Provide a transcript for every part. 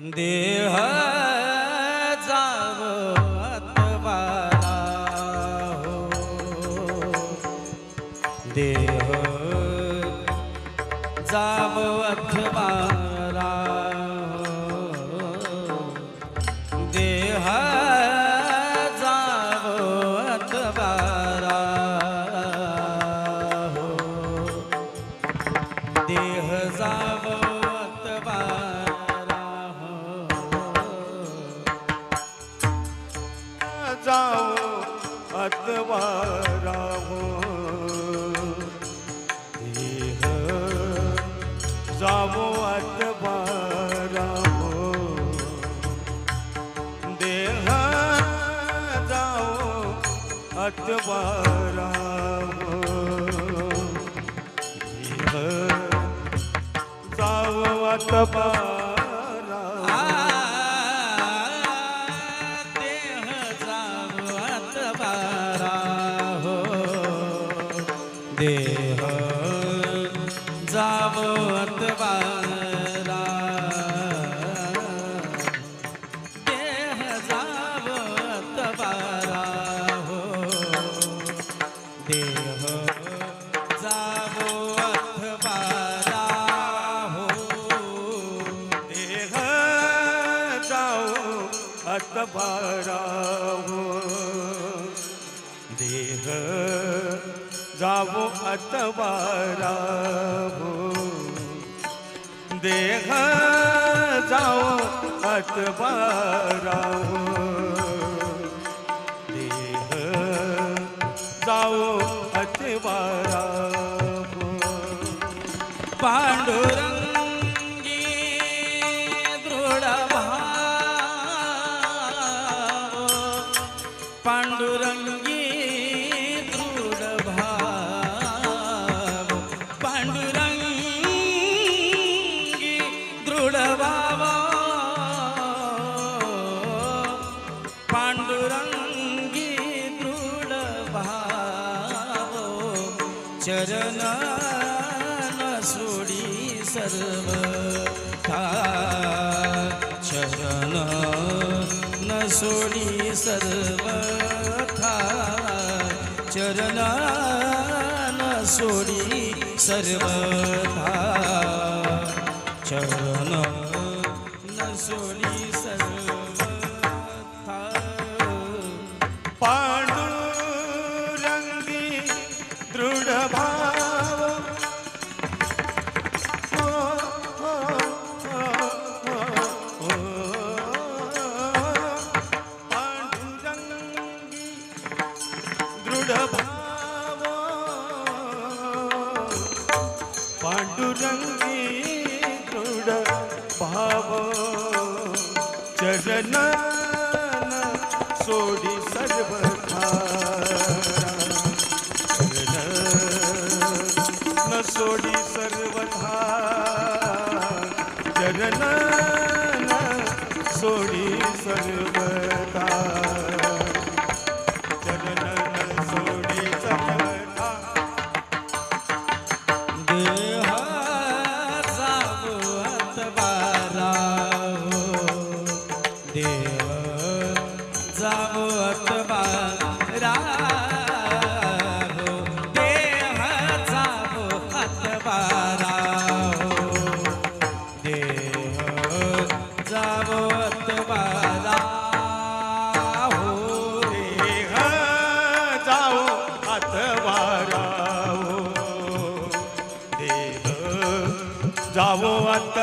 देहा जावो अटबारा हो देह जाओ अटबारा हो देह जाओ अथवा देह जावत अटबारा हो देह अतबारा हो देह जावो अतवारा हो देह जाओ अतबारा हो देह जाओ अतबारा हो सर्वथा सर्व चरण न सोडी सर्वथा चरण न सोडी सोडी सर्व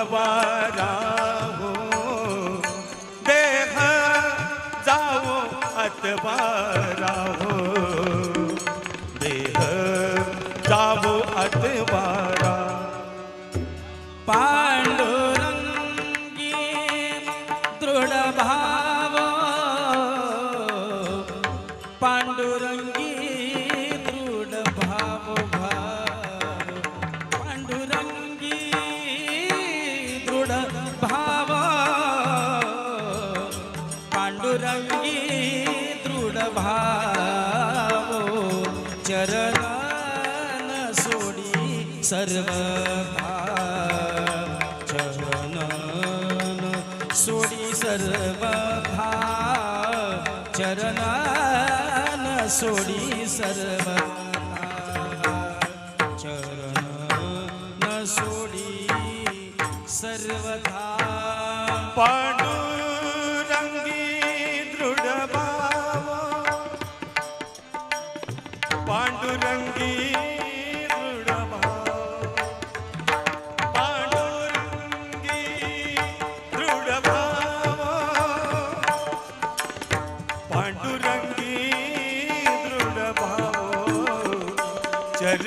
जाओ हो। देह जाओ अतवारा हो। देह जाओ अतवारा पा भावो चरण सोडी सर्व चरण सोडी सर्व चरण सोडी सर्व चरण सोडी सर्वथा पण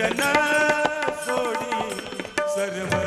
चरण सोडी सर्व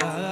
आन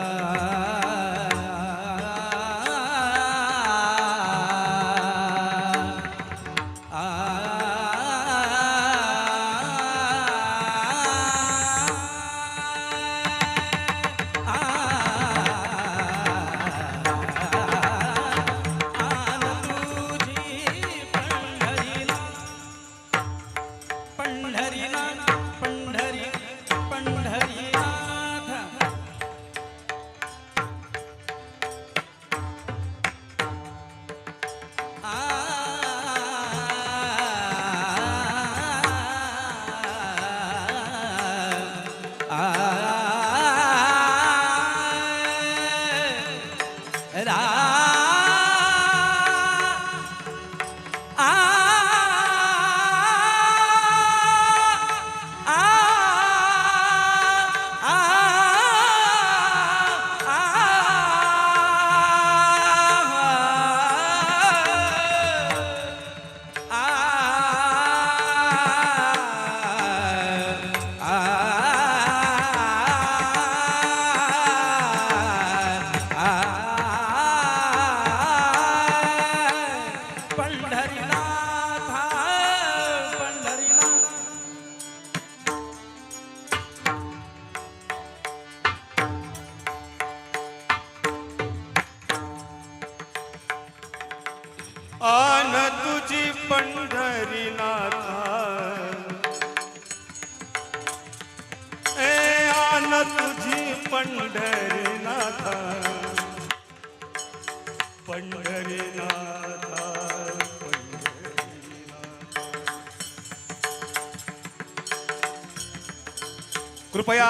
कृपया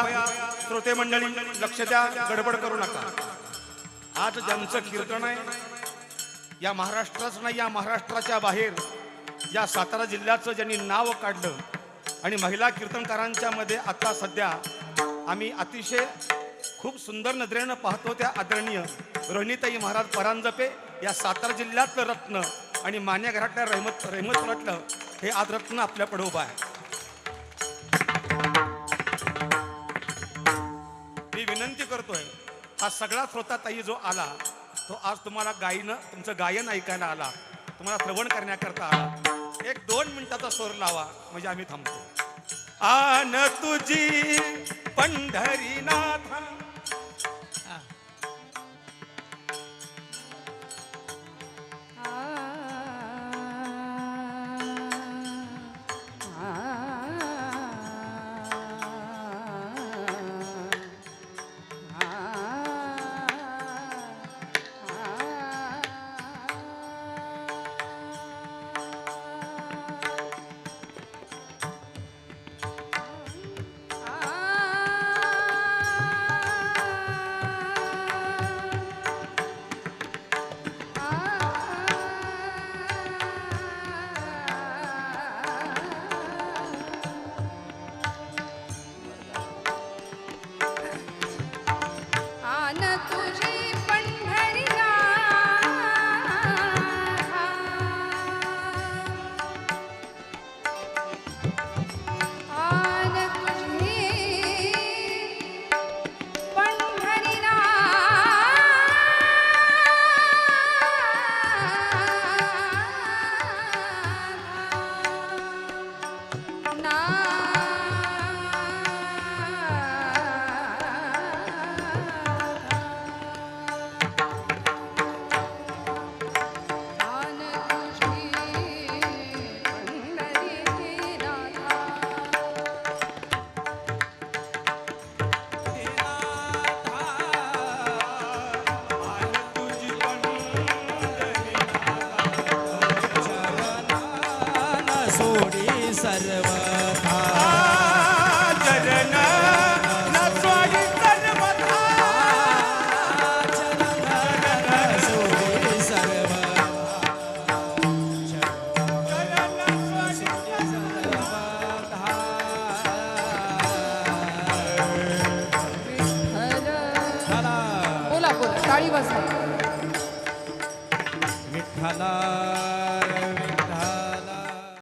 श्रोते मंडळी लक्ष द्या गडबड करू नका. आज ज्यांचं कीर्तन आहे या महाराष्ट्राच नाही या महाराष्ट्राच्या बाहेर या सातारा जिल्ह्याचं ज्यांनी नाव काढलं आणि महिला कीर्तनकारांच्या मध्ये आता सध्या आम्ही अतिशय खूप सुंदर नजरेनं पाहतो त्या आदरणीय रोहिणीताई महाराज परांजपे या सातारा जिल्ह्यातलं रत्न आणि मान्य घरातल्या रहमत रहमत रत्न हे आज रत्न आपल्याकडे उभं आहे. करतोय हा सगळा श्रोताताई जो आला तो आज तुम्हाला गायनं तुमचं गायन ऐकायला आला. तुम्हाला श्रवण करण्याकरता आला. एक दोन मिनिटाचा स्वर लावा म्हणजे आम्ही थांबतो. आन तुझी पंढरीनाथ